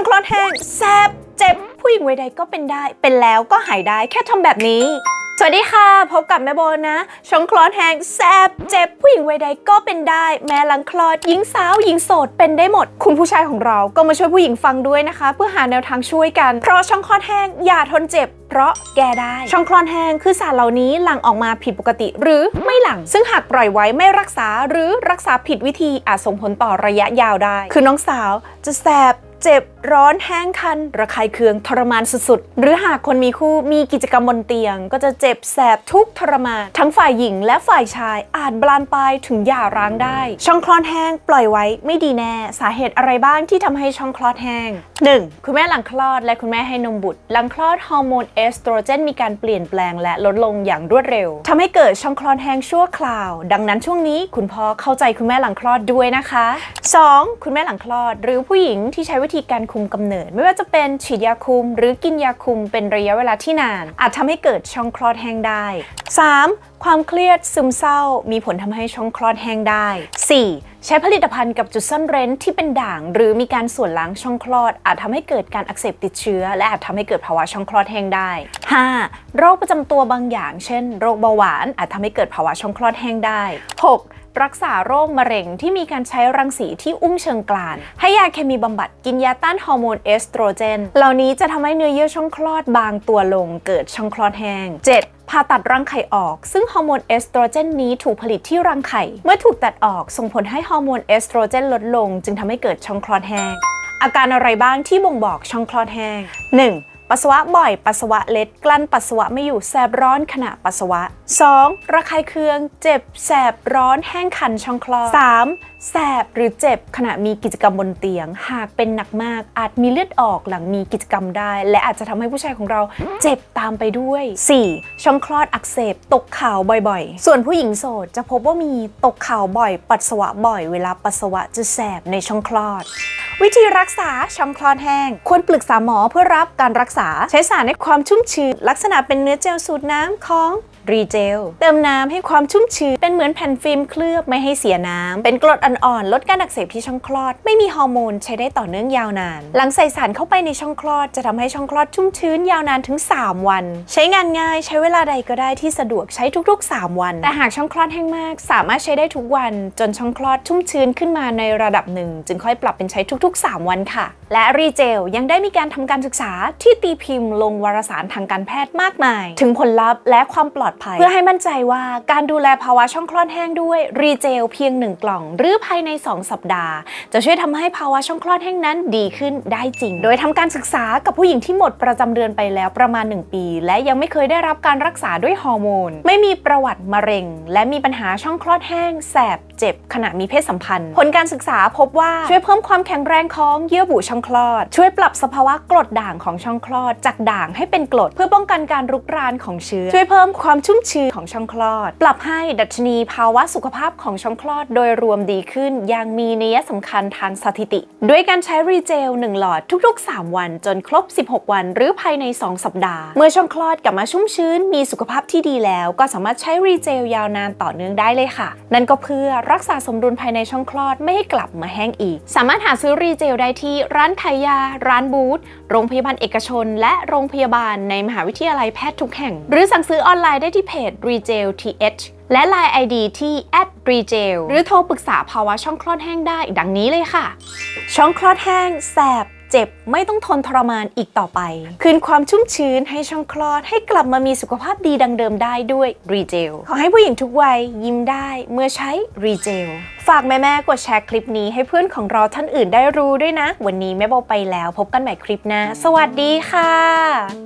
องคลอดแห้งแสบเจ็บผู้หญิงวัยใดก็เป็นได้ เป็นแล้วก็หายได้แค่ทำแบบนี้ สวัสดีค่ะ พบกับแม่โบนะช่องคลอดแห้งแสบเจ็บผู้หญิงวัยใดก็เป็นได้ แม้หลังคลอดหญิงสาวหญิงโสดเป็นได้หมด คุณผู้ชายของเราก็มาช่วยผู้หญิงฟังด้วยนะคะ เพื่อหาแนวทางช่วยกัน เพราะช่องคลอดแห้งอย่าทนเจ็บเพราะแก้ได้ ช่องคลอดแห้งคือสารเหล่านี้หลั่งออกมาผิดปกติ หรือไม่หลั่ง ซึ่งหากปล่อยไว้ไม่รักษาหรือรักษาผิดวิธีอาจส่งผลต่อระยะยาวได้ คือน้องสาวจะแสบ เจ็บร้อนแห้งคัน ระคายเคืองทรมานสุดๆ หรือหากคนมีคู่มีกิจกรรมบนเตียง ก็จะเจ็บแสบทุกทรมาน ทั้งฝ่ายหญิงและฝ่ายชายอาจบานปลายถึงหย่าร้างได้ ช่องคลอดแห้งปล่อยไว้ไม่ดีแน่ สาเหตุอะไรบ้างที่ทำให้ช่องคลอดแห้ง 1. คุณแม่หลังคลอดและคุณแม่ให้นมบุตร หลังคลอดฮอร์โมนเอสโตรเจนมีการเปลี่ยนแปลงและลดลงอย่างรวดเร็วทำให้เกิดช่องคลอดแห้งชั่วคราว ดังนั้นช่วงนี้คุณพ่อเข้าใจคุณแม่หลังคลอดด้วยนะคะ 2. คุณแม่หลังคลอด หรือผู้หญิงที่ใช้วิธีการคุมกำเนิด ไม่ว่าจะเป็นฉีดยาคุม หรือกินยาคุมเป็นระยะเวลาที่นาน อาจทำให้เกิดช่องคลอดแห้งได้ 3. ความเครียดซึมเศร้า มีผลทำให้ช่องคลอดแห้งได้ 4. ใช้ผลิตภัณฑ์กับจุดซ่อนเร้นที่เป็นด่าง หรือมีการส่วนล้างช่องคลอด อาจทำให้เกิดการอักเสบติดเชื้อ และอาจทำให้เกิดภาวะช่องคลอดแห้งได้ 5. โรคประจำตัวบางอย่าง เช่น โรคเบาหวานอาจทำให้เกิดภาวะช่องคลอดแห้งได้ 6. รักษาโรคมะเร็งที่มีการใช้รังสีที่อุ้งเชิงกราน ให้ยาเคมีบำบัดกินยาต้านฮอร์โมนเอสโตรเจน เหล่านี้จะทำให้เนื้อเยื่อช่องคลอดบางตัวลงเกิดช่องคลอดแห้ง 7. ผ่าตัดรังไข่ออก ซึ่งฮอร์โมนเอสโตรเจนนี้ถูกผลิตที่รังไข่ เมื่อถูกตัดออกส่งผลให้ฮอร์โมนเอสโตรเจนลดลง จึงทำให้เกิดช่องคลอดแห้งอาการอะไรบ้างที่บ่งบอกช่องคลอดแห้ง 1. ปัสสาวะบ่อยปัสสาวะเล็ดกลั้นปัสสาวะไม่อยู่แสบร้อนขณะปัสสาวะ 2. ระคายเคือง เจ็บแสบร้อนแห้งคันช่องคลอด 3. แสบหรือเจ็บขณะมีกิจกรรมบนเตียง หากเป็นหนักมากอาจมีเลือดออกหลังมีกิจกรรมได้ และอาจจะทำให้ผู้ชายของเราเจ็บตามไปด้วย 4. ช่องคลอดอักเสบตกขาวบ่อยๆ ส่วนผู้หญิงโสดจะพบว่ามีตกขาวบ่อย ปัสสาวะบ่อย เวลาปัสสาวะจะแสบในช่องคลอด วิธีรักษาช่องคลอดแห้ง ควรปรึกษาหมอเพื่อรับการรักษา ใช้สารให้ความชุ่มชื้น ลักษณะเป็นเนื้อเจลสูตรน้ำของ รีเจลเติมน้ำให้ความชุ่มชื้น เป็นเหมือนแผ่นฟิล์มเคลือบไม่ให้เสียน้ำ เป็นกรดอ่อนๆ ลดการอักเสบที่ช่องคลอด ไม่มีฮอร์โมนใช้ได้ต่อเนื่องยาวนาน หลังใส่สารเข้าไปในช่องคลอด จะทำให้ช่องคลอดชุ่มชื้นยาวนานถึง 3 วัน ใช้งานง่ายใช้เวลาใดก็ได้ที่สะดวกใช้ทุก ๆ 3 วัน แต่หากช่องคลอดแห้งมาก สามารถใช้ได้ทุกวัน จนช่องคลอดชุ่มชื้นขึ้นมาในระดับหนึ่ง จึงค่อยปรับเป็นใช้ทุก ๆ 3 วันค่ะ และรีเจลยังได้มีการทำการศึกษาที่ตีพิมพ์ลงวารสารทางการแพทย์มากมาย ถึงผลลัพธ์และความปลอดภัย เพื่อให้มั่นใจว่าการดูแลภาวะช่องคลอดแห้งด้วยรีเจลเพียง 1 กล่อง หรือภายใน 2 สัปดาห์ จะช่วยทำให้ภาวะช่องคลอดแห้งนั้นดีขึ้นได้จริง โดยทำการศึกษากับผู้หญิงที่หมดประจำเดือนไปแล้วประมาณ 1 ปี และยังไม่เคยได้รับการรักษาด้วยฮอร์โมน ไม่มีประวัติมะเร็ง และมีปัญหาช่องคลอดแห้ง แสบเจ็บขณะมีเพศสัมพันธ์ ผลการศึกษาพบว่าช่วยเพิ่มความแข็งแรงของเยื่อบุช่องคลอด ช่วยปรับสภาวะกรดด่างของช่องคลอด จากด่างให้เป็นกรดเพื่อป้องกันการรุกรานของเชื้อ ช่วยเพิ่มความชุ่มชื้นของช่องคลอด ปรับให้ดัชนีภาวะสุขภาพของช่องคลอดโดยรวมดีขึ้นอย่างมีนัยสำคัญทางสถิติ ด้วยการใช้รีเจล 1 หลอดทุกๆ 3 วันจนครบ 16 วัน หรือภายใน 2 สัปดาห์ เมื่อช่องคลอดกลับมาชุ่มชื้น มีสุขภาพที่ดีแล้ว ก็สามารถใช้รีเจลยาวนานต่อเนื่องได้เลยค่ะ นั่นก็เพื่อรักษาสมดุลภายในช่องคลอดไม่ให้กลับมาแห้งอีก สามารถหาซื้อรีเจลได้ที่ร้านขายยา ร้านบูธโรงพยาบาลเอกชน และโรงพยาบาลในมหาวิทยาลัยแพทย์ทุกแห่ง หรือสั่งซื้อออนไลน์ได้ที่เพจ Retail TH และ Line ID ที่ @retail หรือโทรปรึกษาภาวะช่องคลอดแห้งได้ดังนี้เลยค่ะ ช่องคลอดแห้งแสบเจ็บไม่ต้องทนทรมานอีกต่อไป คืนความชุ่มชื้นให้ช่องคลอดให้กลับมามีสุขภาพดีดังเดิมได้ด้วยรีเจลขอให้ผู้หญิงทุกวัยยิ้มได้เมื่อใช้รีเจลฝากแม่ๆกดแชร์คลิปนี้ให้เพื่อนของเราท่านอื่นได้รู้ด้วยนะ วันนี้แม่โบไปแล้วพบกันใหม่คลิปหน้าสวัสดีค่ะ